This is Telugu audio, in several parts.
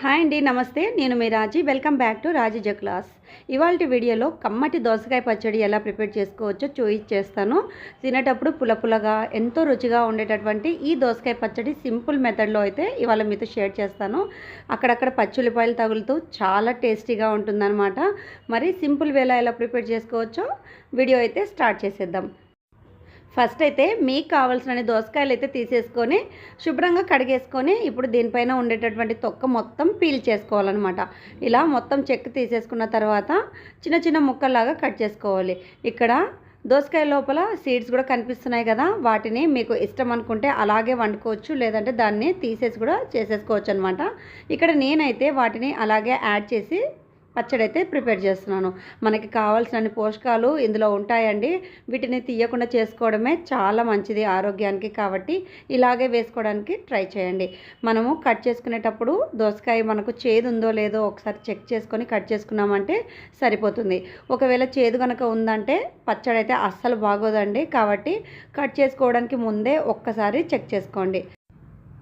హాయ్ అండి నమస్తే. నేను మీ Raji. Welcome back to Raji జక్లాస్ ఇవాళ వీడియోలో కమ్మటి దోసకాయ పచ్చడి ఎలా ప్రిపేర్ చేసుకోవచ్చో చూయించేస్తాను తినేటప్పుడు పులపులగా ఎంతో రుచిగా ఉండేటటువంటి ఈ దోసకాయ పచ్చడి సింపుల్ మెథడ్లో అయితే ఇవాళ మీతో షేర్ చేస్తాను. అక్కడక్కడ పచ్చుల్లిపాయలు తగులుతూ చాలా టేస్టీగా ఉంటుందన్నమాట. మరి సింపుల్ వేలా ఎలా ప్రిపేర్ చేసుకోవచ్చో వీడియో అయితే స్టార్ట్ చేసేద్దాం. ఫస్ట్ అయితే మీకు కావాల్సిన దోసకాయలు అయితే తీసేసుకొని శుభ్రంగా కడిగేసుకొని ఇప్పుడు దీనిపైన ఉండేటటువంటి తొక్క మొత్తం పీల్ చేసుకోవాలన్నమాట. ఇలా మొత్తం చెక్క తీసేసుకున్న తర్వాత చిన్న చిన్న ముక్కల్లాగా కట్ చేసుకోవాలి. ఇక్కడ దోసకాయ లోపల సీడ్స్ కూడా కనిపిస్తున్నాయి కదా వాటిని మీకు ఇష్టం అనుకుంటే అలాగే వండుకోవచ్చు లేదంటే దాన్ని తీసేసి కూడా చేసేసుకోవచ్చు అనమాట ఇక్కడ నేనైతే వాటిని అలాగే యాడ్ చేసి పచ్చడి అయితే ప్రిపేర్ చేస్తున్నాను. మనకి కావాల్సిన పోషకాలు ఇందులో ఉంటాయండి. వీటిని తీయకుండా చేసుకోవడమే చాలా మంచిది ఆరోగ్యానికి కాబట్టి ఇలాగే వేసుకోవడానికి ట్రై చేయండి. మనము కట్ చేసుకునేటప్పుడు దోసకాయ మనకు చేదు ఉందో లేదో ఒకసారి చెక్ చేసుకొని కట్ చేసుకున్నామంటే సరిపోతుంది. ఒకవేళ చేదు కనుక ఉందంటే పచ్చడి అయితే అస్సలు బాగోదండి. కాబట్టి కట్ చేసుకోవడానికి ముందే ఒక్కసారి చెక్ చేసుకోండి.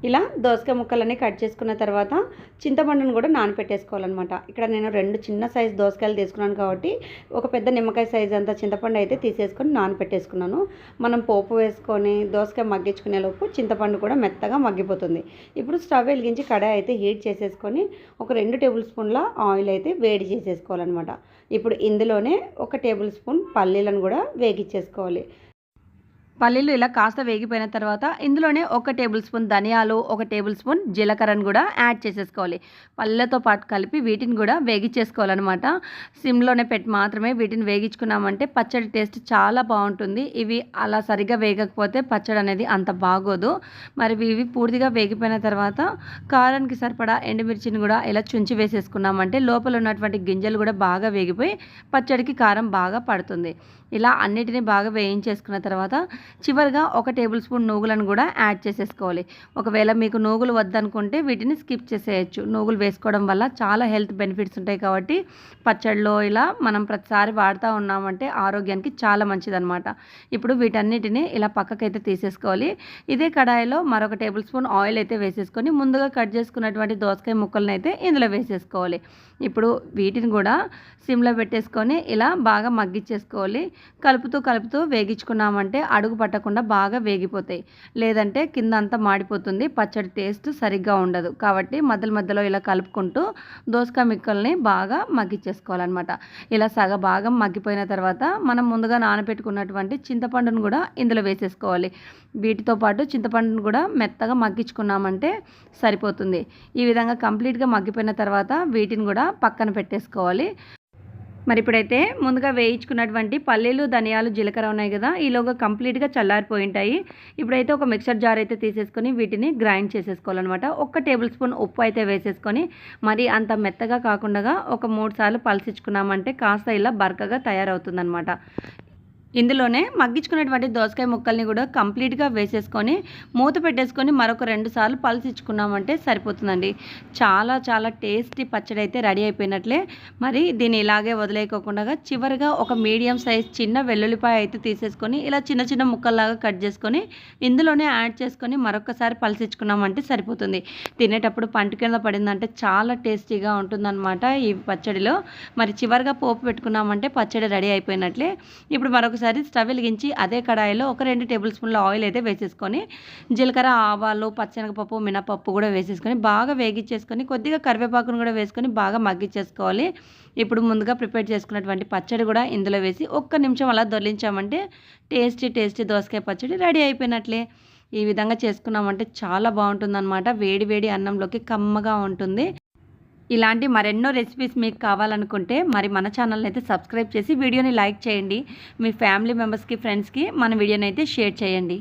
ఇలా దోసకాయ ముక్కలన్నీ కట్ చేసుకున్న తర్వాత చింతపండును కూడా నానపెట్టేసుకోవాలన్నమాట. ఇక్కడ నేను రెండు చిన్న సైజు దోసకాయలు తీసుకున్నాను కాబట్టి ఒక పెద్ద నిమ్మకాయ సైజు అంత చింతపండు అయితే తీసేసుకొని నానపెట్టేసుకున్నాను. మనం పోపు వేసుకొని దోసకాయ మగ్గించుకునే లోపు చింతపండు కూడా మెత్తగా మగ్గిపోతుంది. ఇప్పుడు స్టవ్ వెలిగించి కడాయి అయితే హీట్ చేసేసుకొని ఒక రెండు టేబుల్ స్పూన్ల ఆయిల్ అయితే వేడి చేసేసుకోవాలన్నమాట. ఇప్పుడు ఇందులోనే ఒక టేబుల్ స్పూన్ పల్లీలను కూడా వేగించేసుకోవాలి పల్లీలు ఇలా కాస్త వేగిపోయిన తర్వాత ఇందులోనే ఒక టేబుల్ స్పూన్ ధనియాలు ఒక టేబుల్ స్పూన్ జీలకర్రను కూడా యాడ్ చేసేసుకోవాలి. పల్లెతో పాటు కలిపి వీటిని కూడా వేగించేసుకోవాలన్నమాట సిమ్లోనే పెట్టి మాత్రమే వీటిని వేగించుకున్నామంటే పచ్చడి టేస్ట్ చాలా బాగుంటుంది. ఇవి అలా సరిగ్గా వేగకపోతే పచ్చడి అనేది అంత బాగోదు. మరి ఇవి పూర్తిగా వేగిపోయిన తర్వాత కారానికి సరిపడా ఎండుమిర్చిని కూడా ఇలా చుంచి వేసేసుకున్నామంటే లోపల ఉన్నటువంటి గింజలు కూడా బాగా వేగిపోయి పచ్చడికి కారం బాగా పడుతుంది. ఇలా అన్నిటిని బాగా వేయించేసుకున్న తర్వాత చివరిగా ఒక టేబుల్ స్పూన్ నూగులను కూడా యాడ్ చేసేసుకోవాలి. ఒకవేళ మీకు నూగులు వద్దనుకుంటే వీటిని స్కిప్ చేసేయచ్చు. నూగులు వేసుకోవడం వల్ల చాలా హెల్త్ బెనిఫిట్స్ ఉంటాయి కాబట్టి పచ్చడిలో ఇలా మనం ప్రతిసారి వాడుతూ ఉన్నామంటే ఆరోగ్యానికి చాలా మంచిదన్నమాట. ఇప్పుడు వీటన్నిటిని ఇలా పక్కకైతే తీసేసుకోవాలి. ఇదే కడాయిలో మరొక టేబుల్ స్పూన్ ఆయిల్ అయితే వేసేసుకొని ముందుగా కట్ చేసుకున్నటువంటి దోసకాయ ముక్కలను అయితే ఇందులో వేసేసుకోవాలి. ఇప్పుడు వీటిని కూడా సిమ్లో పెట్టేసుకొని ఇలా బాగా మగ్గిచ్చేసుకోవాలి. కలుపుతూ కలుపుతూ వేగించుకున్నామంటే అడుగు పట్టకుండా బాగా వేగిపోతాయి. లేదంటే కింద అంతా మాడిపోతుంది. పచ్చడి టేస్ట్ సరిగ్గా ఉండదు. కాబట్టి మధ్యలో మధ్యలో ఇలా కలుపుకుంటూ దోసకాయ మిక్కల్ని బాగా మగ్గిచ్చేసుకోవాలన్నమాట. ఇలా సగ భాగం మగ్గిపోయిన తర్వాత మనం ముందుగా నానబెట్టుకున్నటువంటి చింతపండును కూడా ఇందులో వేసేసుకోవాలి. వీటితో పాటు చింతపండును కూడా మెత్తగా మగ్గించుకున్నామంటే సరిపోతుంది. ఈ విధంగా కంప్లీట్గా మగ్గిపోయిన తర్వాత వీటిని కూడా పక్కన పెట్టేసుకోవాలి. మరి ఇప్పుడైతే ముందుగా వేయించుకున్నటువంటి పల్లీలు ధనియాలు జీలకర్ర ఉన్నాయి కదా ఈలోగా కంప్లీట్గా చల్లారిపోయి ఉంటాయి ఇప్పుడైతే ఒక మిక్సర్ జార్ అయితే తీసేసుకొని వీటిని గ్రైండ్ చేసేసుకోవాలన్నమాట. ఒక టేబుల్ స్పూన్ ఉప్పు అయితే వేసేసుకొని మరి అంత మెత్తగా కాకుండా ఒక మూడు సార్లు పలసించుకున్నామంటే కాస్త ఇలా బరకగా తయారవుతుందనమాట ఇందులోనే మగ్గించుకున్నటువంటి దోసకాయ ముక్కల్ని కూడా కంప్లీట్గా వేసేసుకొని మూత పెట్టేసుకొని మరొక రెండు సార్లు పలసిచ్చుకున్నామంటే సరిపోతుందండి. చాలా చాలా టేస్టీ పచ్చడి అయితే రెడీ అయిపోయినట్లే. మరి దీన్ని ఇలాగే వదిలేయకోకుండా చివరిగా ఒక మీడియం సైజ్ చిన్న వెల్లుల్లిపాయ అయితే తీసేసుకొని ఇలా చిన్న చిన్న ముక్కల్లాగా కట్ చేసుకొని ఇందులోనే యాడ్ చేసుకొని మరొకసారి పలసిచ్చుకున్నామంటే సరిపోతుంది. తినేటప్పుడు పంట కింద పడిందంటే చాలా టేస్టీగా ఉంటుందన్నమాట ఈ పచ్చడిలో. మరి చివరిగా పోపు పెట్టుకున్నామంటే పచ్చడి రెడీ అయిపోయినట్లే. ఇప్పుడు మరొకసారి ఒకసారి స్టవ్ వెలిగించి అదే కడాయిలో ఒక రెండు టేబుల్ స్పూన్ల ఆయిల్ అయితే వేసేసుకొని జీలకర్ర ఆవాలు పచ్చనగపప్పు మినపప్పు కూడా వేసేసుకొని బాగా వేగించేసుకొని కొద్దిగా కరివేపాకును కూడా వేసుకొని బాగా మగ్గించేసుకోవాలి ఇప్పుడు ముందుగా ప్రిపేర్ చేసుకున్నటువంటి పచ్చడి కూడా ఇందులో వేసి ఒక్క నిమిషం అలా దొర్లించామంటే టేస్టీ టేస్టీ దోసకాయ పచ్చడి రెడీ అయిపోయినట్లే. ఈ విధంగా చేసుకున్నామంటే చాలా బాగుంటుందన్నమాట. వేడి వేడి అన్నంలోకి కమ్మగా ఉంటుంది. ఇలాంటి మరెన్నో రెసిపీస్ మీకు కావాలనుకుంటే మరి మన ఛానల్ని అయితే సబ్స్క్రైబ్ చేసి వీడియోని లైక్ చేయండి. మీ ఫ్యామిలీ మెంబర్స్కి ఫ్రెండ్స్కి మన వీడియోని అయితే షేర్ చేయండి.